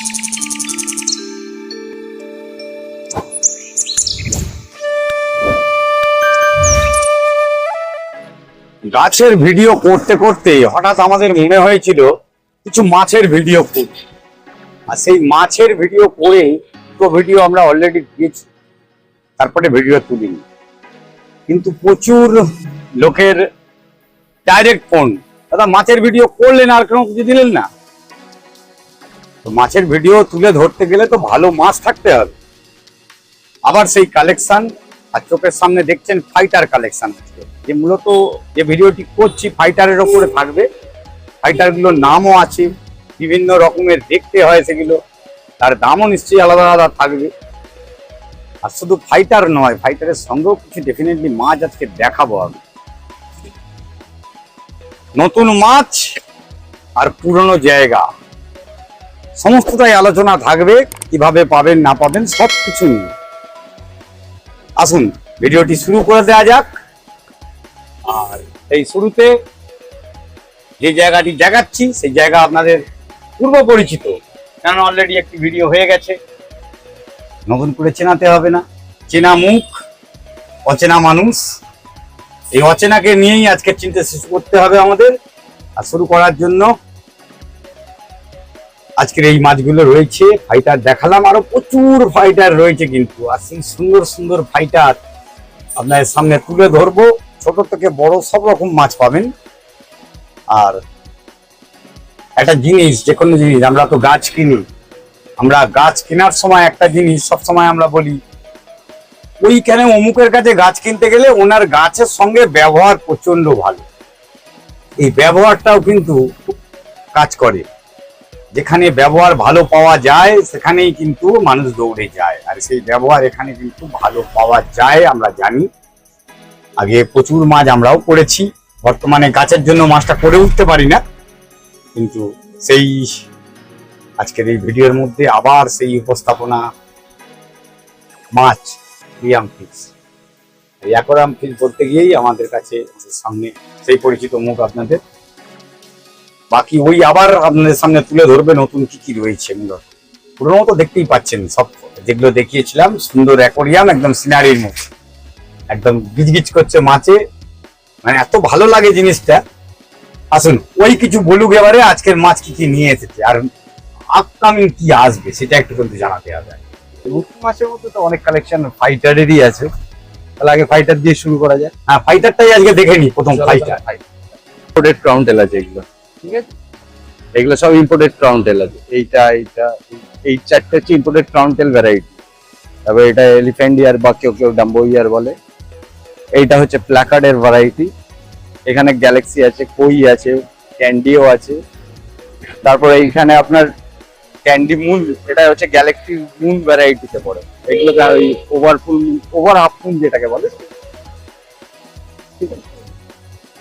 গাছের ভিডিও করতে করতে হঠাৎ আমাদের মনে হয়েছিল কিছু মাছের ভিডিও করি আর সেই মাছের ভিডিও করে তো ভিডিও আমরা অলরেডি দিয়েছি। তারপরে ভিডিও তুলিনি। কিন্তু প্রচুর লোকের ডাইরেক্ট ফোন দাদা, মাছের ভিডিও করলেন আর কোনো কিছু দিলেন না? তো মাছের ভিডিও তুলে ধরতে গেলে তো ভালো মাছ থাকতে হবে। আবার সেই কালেকশন আর চোখের সামনে দেখছেন ফাইটার কালেকশন যে মূলত যে ভিডিওটি করছি ফাইটারের ওপরে থাকবে। ফাইটারগুলোর নামও আছে, বিভিন্ন রকমের দেখতে হয় সেগুলো। তার দামও নিশ্চয়ই আলাদা আলাদা থাকবে। আর শুধু ফাইটার নয় ফাইটারের সঙ্গেও কিছু ডেফিনেটলি মাছ আজকে দেখাবো আমি। নতুন মাছ আর পুরনো জায়গা। সমস্তটাই আলোচনা থাকবে, কীভাবে পাবেন, না পাবেন সব কিছু নিয়ে। আসুন, ভিডিওটি শুরু করে দেওয়া যাক। আর এই শুরুতে যে জায়গাটি দেখাচ্ছি, সেই জায়গা আপনাদের পূর্ব পরিচিত। কেন অলরেডি একটি ভিডিও হয়ে গেছে। নতুন করে চেনাতে হবে না। চেনা মুখ, অচেনা মানুষ। এই অচেনাকে নিয়েই আজকে চিন্তা শেষ করতে হবে আমাদের। আর শুরু করার জন্য আজকের এই মাছগুলো রয়েছে ফাইটার দেখালাম, আরও প্রচুর ফাইটার রয়েছে কিন্তু। আর সেই সুন্দর সুন্দর ফাইটার আপনাদের সামনে তুলে ধরবো। ছোট থেকে বড় সব রকম মাছ পাবেন। আর একটা জিনিস, যে কোনো জিনিস, আমরা তো গাছ কিনি। আমরা গাছ কেনার সময় একটা জিনিস সব সময় আমরা বলি ওইখানে অমুকের কাছে গাছ কিনতে গেলে ওনার গাছের সঙ্গে ব্যবহার প্রচণ্ড ভালো। এই ব্যবহারটাও কিন্তু কাজ করে। যেখানে ব্যবহার ভালো পাওয়া যায়, সেখানেই কিন্তু মানুষ দৌড়ে যায়। আর সেই ব্যবহার এখানে কিন্তু ভালো পাওয়া যায়, আমরা জানি। আগে প্রচুর মাছ আমরাও করেছি। বর্তমানে গাছের জন্য মাছটা করে উঠতে পারি না। কিন্তু সেই আজকের এই ভিডিওর মধ্যে আবার সেই উপস্থাপনা মাছ, রিয়াম এই অ্যাকোরাম ফিস বলতে গিয়েই আমাদের কাছে সামনে সেই পরিচিত মুখ আপনাদের। বাকি ওই আবার আপনাদের সামনে তুলে ধরবে নতুন কি কি রয়েছে মূলত। পুরোনো তো দেখতেই পাচ্ছেন সব। যেগুলো দেখিয়েছিলাম সুন্দর অ্যাকোরিয়াম একদম সিনারির মতো। একদম গিজগিজ করছে মাছে। মানে এত ভালো লাগে জিনিসটা। আসুন ওই কিছু বলুক এবারে আজকের মাছ কি কি নিয়ে এসেছে। আর আপকামিং কি আসবে সেটা একটু কিন্তু জানাতে হবে। রুটি মাছের মধ্যে তো অনেক কালেকশন ফাইটারেরই আছে। তাহলে আগে ফাইটার দিয়ে শুরু করা যায় হ্যাঁ ফাইটারটাই আজকে দেখে নি প্রথম ফাইটার ক্রাউন টেল আছে এগুলো। ঠিক আছে? এগুলো সব ইম্পোর্টেড ক্রাউন আছে। এইটা এইটা, এই- চারটে হচ্ছে ইম্পোর্টেড ক্রাউন ভ্যারাইটি তারপর এটা এলিফ্যান্ট ইয়ার বা কেউ কেউ ডাম্বো ইয়ার বলে। এইটা হচ্ছে প্ল্যাকার্ডের ভ্যারাইটি এখানে গ্যালাক্সি আছে কই আছে ক্যান্ডিও আছে। তারপরে এইখানে আপনার ক্যান্ডি মুন এটা হচ্ছে গ্যালাক্সি মুন ভ্যারাইটিতে পড়ে। এগুলো ওই over full over half moon যেটাকে বলে। ঠিক আছে?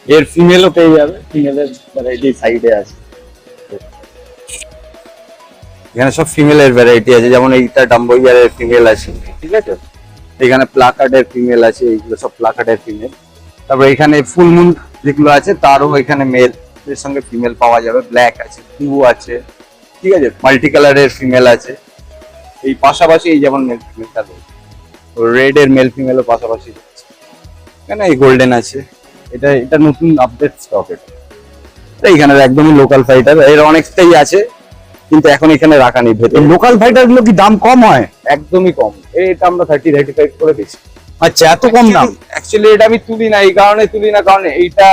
এর ফিমেলও পেয়ে যাবে ফিমেলের ভ্যারাইটি সাইডে আছে। এখানে সব ফিমেলের ভ্যারাইটি আছে, যেমন এইটা ডাম্বোইয়ারের ফিমেল আছে, ঠিক আছে? এখানে প্লাকার্ডের ফিমেল আছে, এইগুলো সব প্লাকার্ডের ফিমেল তারপর এখানে ফুল মুন যেগুলো আছে, তারও এখানে মেল এর সঙ্গে ফিমেল পাওয়া যাবে। ব্ল্যাক আছে ব্লু আছে, ঠিক আছে? মাল্টি কালারের ফিমেল আছে। এই পাশাপাশি এই যেমন মেল ফিমেলটা রয়েছে। রেড এর মেল ফিমেলও পাশাপাশি এখানে এই গোল্ডেন আছে। এটা এটা নতুন আপডেট স্টক এটা। এখানে একদমই লোকাল ফাইটার এর অনেকটাই আছে কিন্তু এখন এখানে রাখা নেই ভেতরে। লোকাল ফাইটারগুলো কি দাম কম হয়? একদমই কম। এটা আমরা থার্টি থার্টি ফাইভ করে দিচ্ছি। আচ্ছা এত কম দাম? অ্যাকচুয়ালি এটা আমি তুলি না এই কারণে তুলি না কারণ এইটা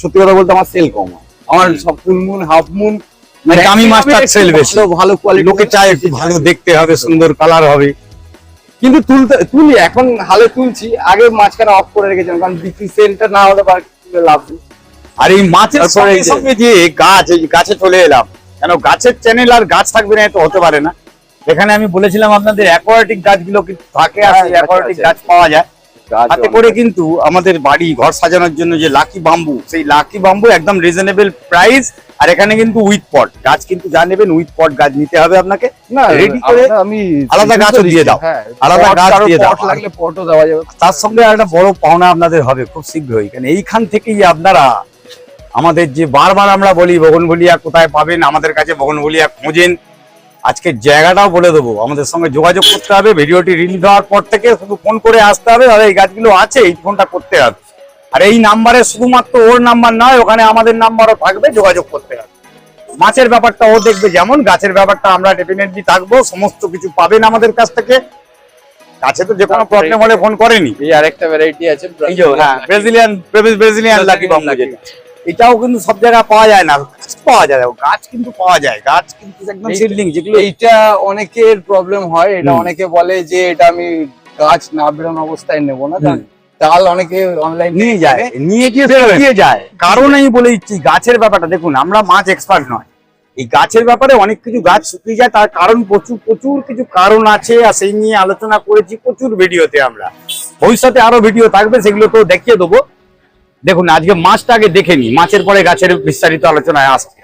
সত্যি কথা বলতে আমার সেল কম হয়। আমার সব ফুল মুন হাফ মুন মানে দামি মাছটার সেল বেশি ভালো কোয়ালিটি লোকে চায় একটু ভালো দেখতে হবে সুন্দর কালার হবে। কিন্তু তুলতে তুলি এখন হালে তুলছি আগে মাঝখানে অফ করে রেখেছিলাম কারণ বিক্রি সেলটা না হলে লাভ নেই। আর এই মাছের সঙ্গে যে- সঙ্গে যে গাছ এই গাছে চলে এলাম কেন গাছের চ্যানেল আর গাছ থাকবে না এত হতে পারে না। এখানে আমি বলেছিলাম আপনাদের অ্যাকোয়াটিক গাছগুলো থাকে আর অ্যাকোয়াটিক গাছ পাওয়া যায়। তাতে করে কিন্তু আমাদের বাড়ি ঘর সাজানোর জন্য যে লাকি বাম্বু সেই লাকি বাম্বু একদম রিজনেবল প্রাইস আর এখানে কিন্তু উইথ পট গাছ কিন্তু যা নেবেন উইথ পট গাছ নিতে হবে আপনাকে। না ready করে আমি আলাদা গাছও দিয়ে দাও। হ্যাঁ, আলাদা গাছ দিয়ে দাও। লাগলে পটও দেওয়া যাবে। তার সঙ্গে একটা বড় পাওনা আপনাদের হবে খুব শীঘ্রই। কারণ এইখান থেকেই আপনারা আমাদের যে বারবার আমরা বলি বগনভলিয়া কোথায় পাবেন? আমাদের কাছে বগনভলিয়া খোঁজেন। আজকে জায়গাটাও বলে দেবো। আমাদের সঙ্গে যোগাযোগ করতে হবে ভিডিওটি রিলিজ হওয়ার পর থেকে শুধু ফোন করে আসতে হবে আর এই গাছগুলো আছে এই ফোনটা করতে হবে। আর এই নাম্বারে শুধুমাত্র ওর নাম্বার নয় ওখানে আমাদের নাম্বারও থাকবে যোগাযোগ করতে হবে। মাছের ব্যাপারটা ও দেখবে যেমন গাছের ব্যাপারটা আমরা ডেফিনেটলি থাকব সমস্ত কিছু পাবেন আমাদের কাছ থেকে। গাছে তো যে কোনো প্রবলেম হলে ফোন করেনি। এই আরেকটা ভ্যারাইটি আছে হ্যাঁ ব্রাজিলিয়ান ব্রাজিলিয়ান লাকি বাম্বু যেটা। এটাও কিন্তু সব জায়গায় পাওয়া যায় না পাওয়া যায় গাছ কিন্তু পাওয়া যায় গাছ কিন্তু একদম সিডলিং যেগুলো এইটা অনেকের প্রবলেম হয় এটা অনেকে বলে যে এটা আমি গাছ না বেরোনো অবস্থায় নেব না তাল অনেকে অনলাইন নিয়ে যায় নিয়ে। গিয়ে দিয়ে। যায়। কারণ আমি বলে দিচ্ছি গাছের ব্যাপারটা দেখুন আমরা মাছ এক্সপার্ট নয়। এই গাছের ব্যাপারে অনেক কিছু গাছ শুকিয়ে যায় তার কারণ প্রচুর প্রচুর কিছু কারণ আছে আর সেই নিয়ে আলোচনা করেছি প্রচুর ভিডিওতে আমরা। ভবিষ্যতে আরও ভিডিও থাকবে সেগুলো তো দেখিয়ে দেবো। দেখুন, আজকে মাছটা আগে দেখে নি মাছের পরে গাছের বিস্তারিত আলোচনায় আসছে।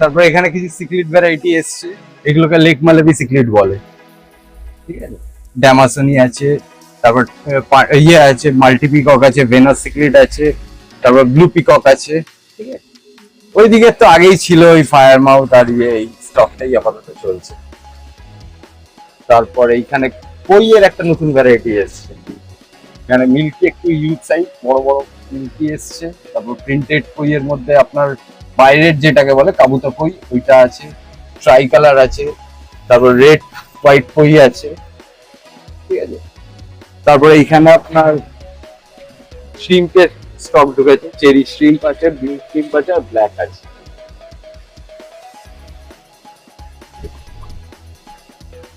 তারপরে এখানে কিছু সিক্রেট ভ্যারাইটি এসছে। এগুলোকে লেক মালাবি সিক্রেট বলে। ঠিক আছে? ড্যামাসনি আছে, তারপর ইয়ে আছে মাল্টি পিকক আছে ভেনাস সিক্রেট আছে, তারপর ব্লু পিকক আছে, ঠিক আছে? ওইদিকে তো আগেই ছিল ওই ফায়ার মাউথ আর ইয়ে এই স্টকটাই আপাতত চলছে। তারপর এইখানে কইয়ের একটা নতুন ভ্যারাইটি এসছে। এখানে মিল্কি একটু ইউথ সাইজ বড় বড় মিল্কি এসছে, তারপর প্রিন্টেড কইয়ের মধ্যে আপনার বাইরের যেটাকে বলে কাবুতা কই ওইটা আছে ট্রাই কালার আছে, তারপর রেড হোয়াইট কই আছে, ঠিক আছে? তারপরে এখানে আপনার শ্রিম্পের স্টক ঢুকেছে চেরি শ্রিম্প আছে ব্লু শ্রিম্প আছে আর ব্ল্যাক আছে।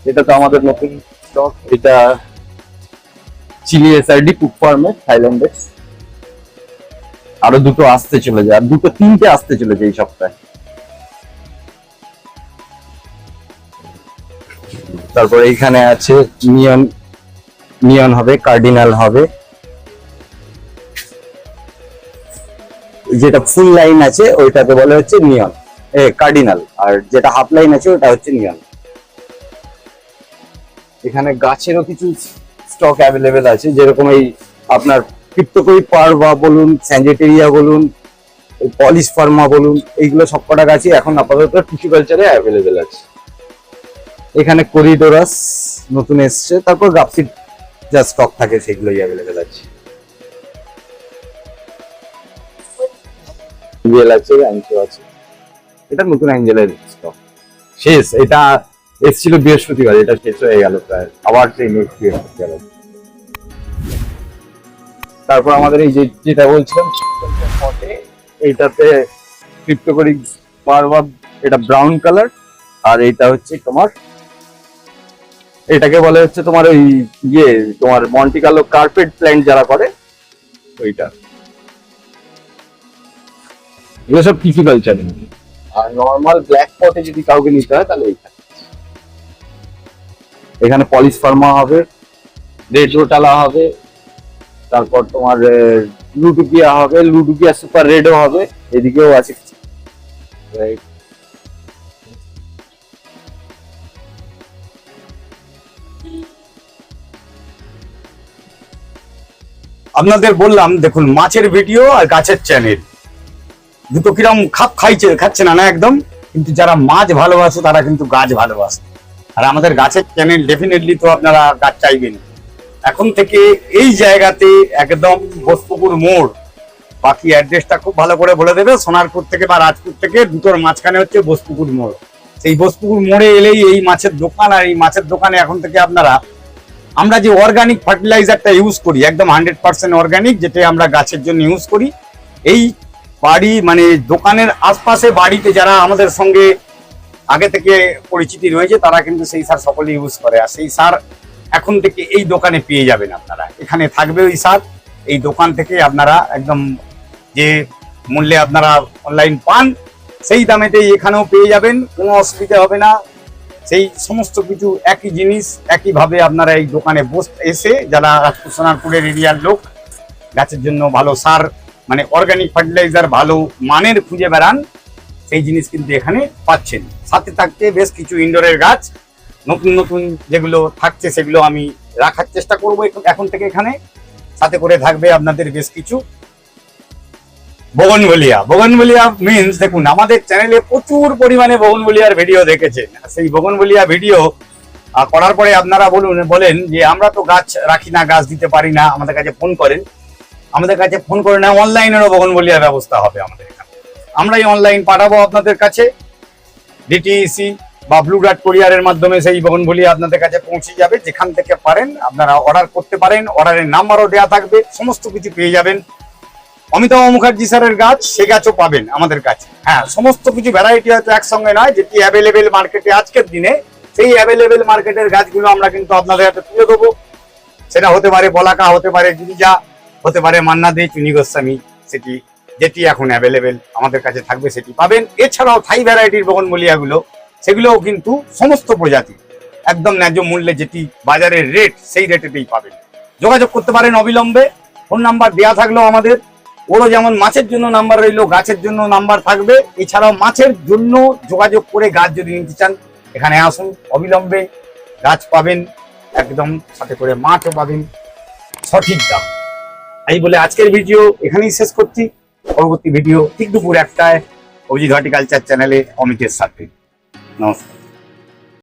এটা তো আমাদের নতুন স্টক এটা চিলি এসআরডি কুক ফার্মে থাইল্যান্ডে আরও দুটো আসতে চলে যায় আর দুটো তিনটে আসতে চলে যায় এই সপ্তাহে। তারপর এইখানে আছে নিয়ন নিয়ন হবে, কার্ডিনাল হবে। যেটা ফুল লাইন আছে, ওইটাকে বলে হচ্ছে নিয়ন এ, কার্ডিনাল, আর যেটা হাফ লাইন আছে, ওটা হচ্ছে নিয়ন এখানে গাছেরও কিছু স্টক অ্যাভেলেবেল আছে, যেরকম এই আপনার ক্রিপ্টোকই পারবা বলুন স্যাঞ্জেটেরিয়া বলুন পলিশ ফার্মা বলুন, এইগুলো সবকটা গাছই এখন আপাতত টিস্যু কালচারে অ্যাভেলেবেল আছে। এখানে করিডোরাস নতুন এসছে, তারপর গাপসিড যা স্টক থাকে সেগুলোই অ্যাভেলেবেল আছে। এটা নতুন অ্যাঞ্জেলের স্টক শেষ, এটা এসছিল বৃহস্পতিবার, এটা শেষ হয়ে গেল প্রায়। আবার সেই নেক্সট বৃহস্পতিবার। তারপর আমাদের এই যেটা বলছিলাম এইটাতে ক্রিপ্টোকরি পারবা এটা ব্রাউন কালার আর এইটা হচ্ছে তোমার, এটাকে বলে হচ্ছে তোমার ওই ইয়ে তোমার মন্টিকালো কার্পেট প্ল্যান্ট যারা করে, ওইটা। এগুলো সব টিফি কালচার আর নর্মাল ব্ল্যাক পটে যদি কাউকে নিতে হয়, তাহলে এইটা। এখানে পলিশ ফার্মা হবে রেড রোটালা হবে তারপর তোমার লুডুকিয়া হবে, লুডুকিয়া সুপার রেডও হবে, এদিকেও আছে. আপনাদের বললাম, দেখুন, মাছের ভিডিও আর গাছের চ্যানেল দুটো কিরম খাপ খাইছে, খাচ্ছে না না একদম, কিন্তু যারা মাছ ভালোবাসে, তারা কিন্তু গাছ ভালোবাসে। আর আমাদের গাছের চ্যানেল ডেফিনেটলি তো আপনারা গাছ চাইবেন এখন থেকে এই জায়গাতে একদম বস্তুপুর মোড়। বাকি অ্যাড্রেসটা খুব ভালো করে বলে দেবে, সোনারপুর থেকে বা রাজপুর থেকে দুটোর মাঝখানে হচ্ছে বস্তুপুর মোড়। সেই বস্তুপুর মোড়ে এলেই এই মাছের দোকান আর এই মাছের দোকানে এখন থেকে আপনারা, আমরা যে অর্গানিক ফার্টিলাইজারটা ইউজ করি, একদম হান্ড্রেড পার্সেন্ট অর্গানিক যেটা আমরা গাছের জন্য ইউজ করি, এই বাড়ি মানে দোকানের আশপাশে বাড়িতে যারা আমাদের সঙ্গে আগে থেকে পরিচিতি রয়েছে, তারা কিন্তু সেই সার সকলে ইউজ করে। আর সেই সার এখন থেকে এই দোকানে পেয়ে যাবেন আপনারা। এখানে থাকবে ওই সার এই দোকান থেকে আপনারা একদম যে মূল্যে আপনারা অনলাইন পান, সেই দামেতেই এখানেও পেয়ে যাবেন, কোনো অসুবিধা হবে না। সেই সমস্ত কিছু একই জিনিস, একইভাবে আপনারা এই দোকানে বস, এসে যারা রাজপুর সোনারপুরের এরিয়ার লোক, গাছের জন্য ভালো সার মানে অর্গানিক ফার্টিলাইজার ভালো মানের খুঁজে বেড়ান, সেই জিনিস কিন্তু এখানে পাচ্ছেন। সাথে থাকতে বেশ কিছু ইনডোরের গাছ নতুন নতুন যেগুলো থাকছে সেগুলো আমি রাখার চেষ্টা করব এখন থেকে এখানে। সাথে করে থাকবে আপনাদের বেশ কিছু। বগনভলিয়া বগনভলিয়া মিন্স দেখুন, আমাদের চ্যানেলে প্রচুর পরিমাণে বগনভলিয়ার ভিডিও দেখেছেন। সেই বগনভলিয়া ভিডিও করার পরে আপনারা বলুন, বলেন যে আমরা তো গাছ রাখি না, গাছ দিতে পারি না, আমাদের কাছে ফোন করেন। আমাদের কাছে ফোন করে না অনলাইনেরও বগনভলিয়ার ব্যবস্থা হবে আমাদের এখানে। আমরাই অনলাইন পাঠাবো আপনাদের কাছে। ডিটিইসি বা ব্লু ডার্ট কোরিয়ারের মাধ্যমে সেই বগনভলিয়া আপনাদের কাছে পৌঁছে যাবে। যেখান থেকে পারেন, আপনারা অর্ডার করতে পারেন। অর্ডারের নাম্বারও দেওয়া থাকবে। সমস্ত কিছু পেয়ে যাবেন। অমিতাভ মুখার্জি স্যারের গাছ, সে গাছও পাবেন আমাদের কাছে। হ্যাঁ সমস্ত কিছু ভ্যারাইটি হয়তো একসঙ্গে নয়, যেটি অ্যাভেলেবেল মার্কেটে আজকের দিনে, সেই অ্যাভেলেবেল মার্কেটের গাছগুলো আমরা কিন্তু আপনাদের হাতে তুলে দেবো। সেটা হতে পারে বলাকা, হতে পারে গিরিজা, হতে পারে মান্না দে চুনি গোস্বামী, সেটি, যেটি এখন অ্যাভেলেবেল আমাদের কাছে থাকবে, সেটি পাবেন। এছাড়াও থাই ভ্যারাইটির বগনমলিয়াগুলো সেগুলোও কিন্তু সমস্ত প্রজাতি, একদম ন্যায্য মূল্যে যেটি বাজারের রেট সেই রেটেতেই পাবেন। যোগাযোগ করতে পারেন অবিলম্বে। ফোন নাম্বার দেওয়া থাকলেও আমাদের। ওরও যেমন মাছের জন্য নাম্বার রইল, গাছের জন্য নাম্বার থাকবে। এছাড়াও মাছের জন্য যোগাযোগ করে গাছ যদি নিতে চান, এখানে আসুন। অবিলম্বে গাছ পাবেন, একদম সাথে করে মাছও পাবেন, সঠিক দাম। এই বলে আজকের ভিডিও এখানেই শেষ করছি। পরবর্তী ভিডিও ঠিক দুপুর একটায় অভিজিৎ হর্টিকালচার চ্যানেলে অমিতের সাথে। নমস্কার